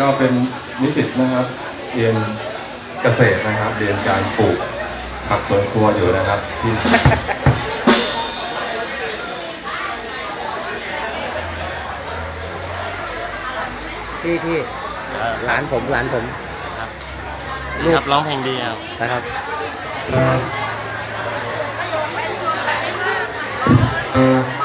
ก็เป็นนิสิตนะครับเรียนเกษตรนะครับ เรียนการปลูกผักสวนครัวอยู่นะครับที่พี่พี่หลานผมหลานผมนี่ครับร้องเพลงดีครับนะครับ I'm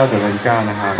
9เดือน9นะครับ